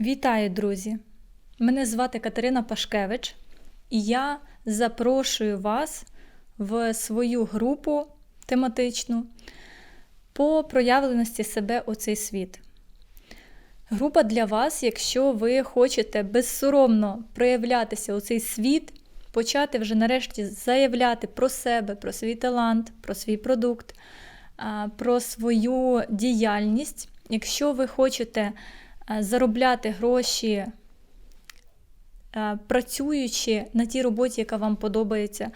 Вітаю, друзі! Мене звати Катерина Пашкевич, і я запрошую вас в свою групу тематичну по проявленості себе у цей світ. Група для вас, якщо ви хочете безсоромно проявлятися у цей світ, почати вже нарешті заявляти про себе, про свій талант, про свій продукт, про свою діяльність. Якщо ви хочете заробляти гроші, працюючи на тій роботі, яка вам подобається,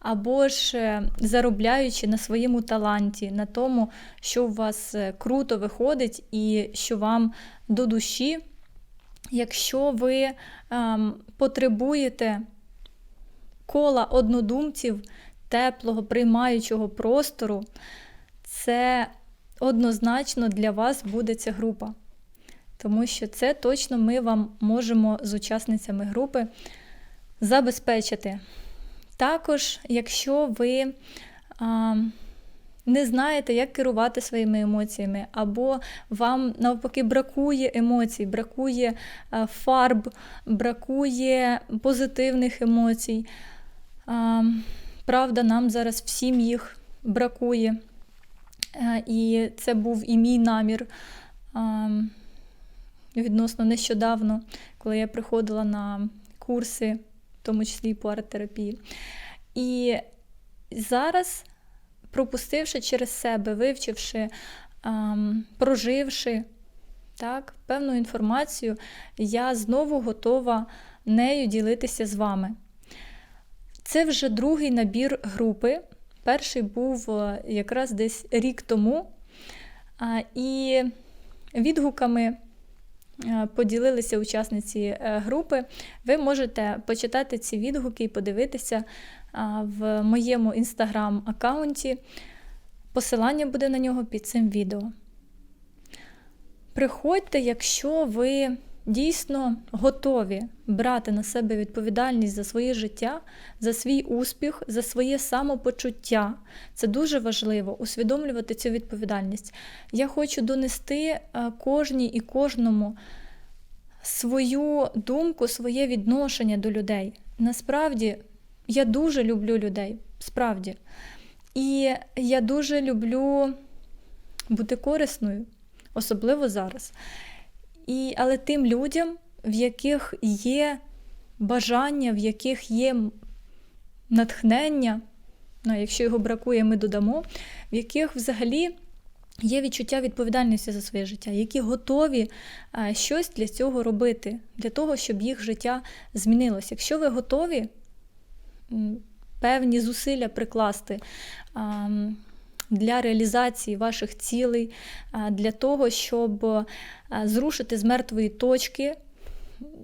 або ж е, заробляючи на своєму таланті, на тому, що у вас е, круто виходить і що вам до душі, якщо ви ем, потребуєте кола однодумців, теплого, приймаючого простору, це однозначно для вас буде ця група. Тому що це точно ми вам можемо з учасницями групи забезпечити. Також, якщо ви а, не знаєте, як керувати своїми емоціями, або вам навпаки бракує емоцій, бракує фарб, бракує позитивних емоцій. А, правда, нам зараз всім їх бракує. І це був і мій намір. Відносно нещодавно, коли я приходила на курси в тому числі і по арт-терапії. І зараз, пропустивши через себе, вивчивши, проживши так, певну інформацію, я знову готова нею ділитися з вами. Це вже другий набір групи. Перший був е, якраз десь рік тому. І відгуками поділилися учасниці е, групи. Ви можете почитати ці відгуки і подивитися е, в моєму інстаграм-аккаунті. Посилання буде на нього під цим відео. Приходьте, якщо ви дійсно готові брати на себе відповідальність за своє життя, за свій успіх, за своє самопочуття. Це дуже важливо усвідомлювати цю відповідальність. Я хочу донести е, кожній і кожному свою думку, своє відношення до людей. Насправді, я дуже люблю людей, справді. І я дуже люблю бути корисною, особливо зараз. І, Але тим людям, в яких є бажання, в яких є натхнення, ну, якщо його бракує, ми додамо, в яких взагалі є відчуття відповідальності за своє життя, які готові щось для цього робити, для того, щоб їх життя змінилося. Якщо ви готові певні зусилля прикласти для реалізації ваших цілей, для того, щоб зрушити з мертвої точки.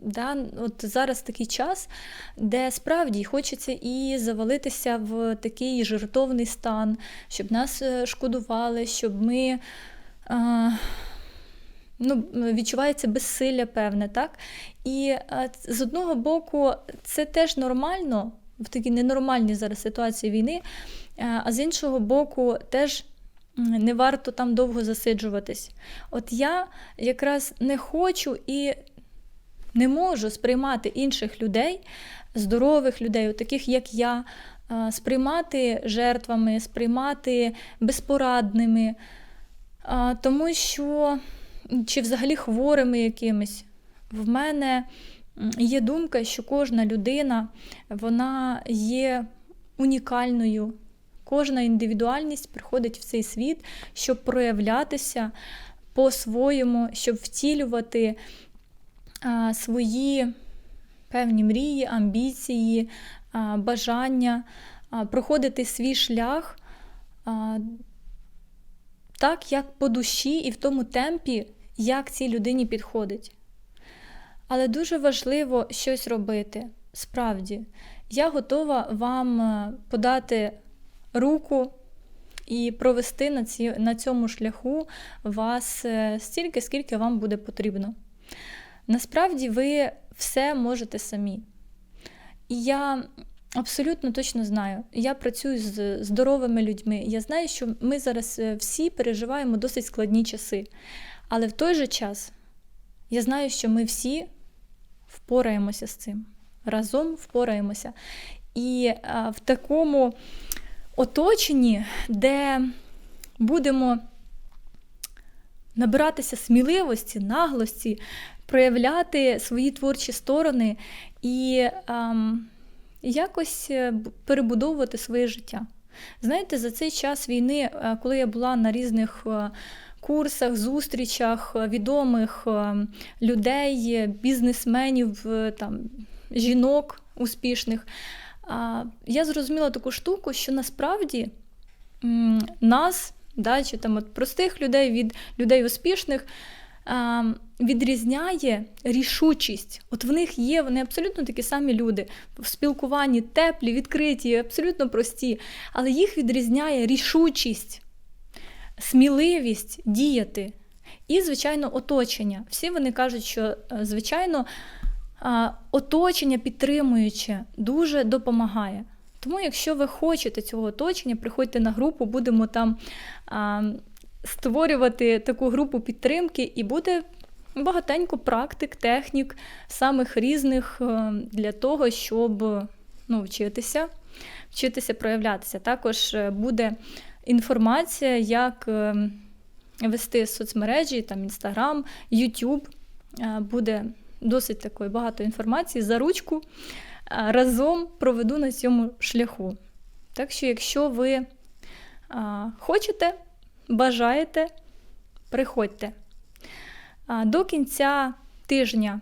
Да, От Зараз такий час, де справді хочеться і завалитися в такий жертовний стан, щоб нас е, шкодували, щоб ми а, ну, відчувається безсилля певне. так? І а, з одного боку, це теж нормально в такій ненормальній зараз ситуації війни. Е, а з іншого боку, теж не варто там довго засиджуватись. От я якраз не хочу і не можу сприймати інших людей, здорових людей, таких як я, е, сприймати жертвами, сприймати безпорадними, е, тому що чи взагалі хворими якимись. В мене є думка, що кожна людина вона є унікальною. Кожна індивідуальність приходить в цей світ, щоб проявлятися по-своєму, щоб втілювати а, свої певні мрії, амбіції, а, бажання, а, проходити свій шлях а, так, як по душі і в тому темпі, як цій людині підходить. Але дуже важливо щось робити. Справді, я готова вам е, подати руку і провести на ці, на цьому шляху вас е, стільки, скільки вам буде потрібно. Насправді, ви все можете самі. І я абсолютно точно знаю, я працюю з здоровими людьми. Я знаю, що ми зараз е, всі переживаємо досить складні часи. Але в той же час Я знаю, що ми всі впораємося з цим. Разом впораємося. І а, в такому оточенні, де будемо набиратися сміливості, наглості, проявляти свої творчі сторони і ем, якось е, перебудовувати своє життя. Знаєте, за цей час війни, е, коли я була на різних е, курсах, зустрічах відомих людей, бізнесменів, там, жінок успішних, я зрозуміла таку штуку, що насправді нас, да, чи там от простих людей від людей успішних, відрізняє рішучість. От в них є, вони абсолютно такі самі люди, в спілкуванні теплі, відкриті, абсолютно прості, але їх відрізняє рішучість, сміливість діяти. І, звичайно, оточення. Всі вони кажуть, що, е, звичайно, оточення підтримуюче дуже допомагає. Тому, якщо ви хочете цього оточення, приходьте на групу, будемо там а, створювати таку групу підтримки, і буде багатенько практик, технік, самих різних е, для того, щоб ну, вчитися, вчитися проявлятися. Також е, буде інформація, як е, вести соцмережі, там Інстаграм, Ютуб. Буде досить такої багато інформації за ручку. Разом проведу на цьому шляху. Так що, якщо ви хочете, бажаєте, приходьте. До кінця тижня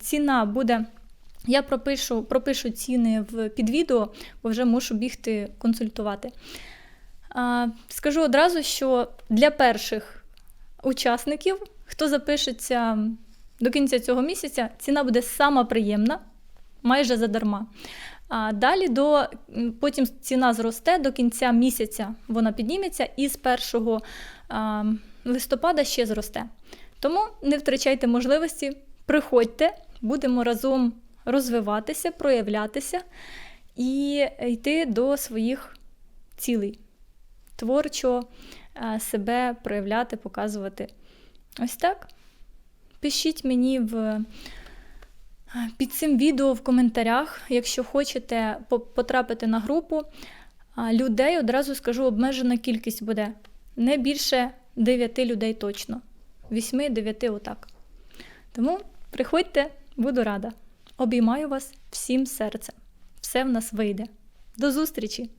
ціна буде. Я пропишу, пропишу ціни в під відео, бо вже мушу бігти консультувати. Скажу одразу, що для перших учасників, хто запишеться до кінця цього місяця, ціна буде сама приємна, майже задарма. А далі до, потім ціна зросте до кінця місяця, вона підніметься, і з 1 а, листопада ще зросте. Тому не втрачайте можливості, приходьте, будемо разом розвиватися, проявлятися і йти до своїх цілей. Творчо себе проявляти, показувати. Ось так. Пишіть мені в, під цим відео в коментарях, якщо хочете потрапити на групу. Людей одразу скажу, обмежена кількість буде. Не більше 9 людей точно. 8-9 отак. Тому приходьте, буду рада. Обіймаю вас всім серцем. Все в нас вийде. До зустрічі!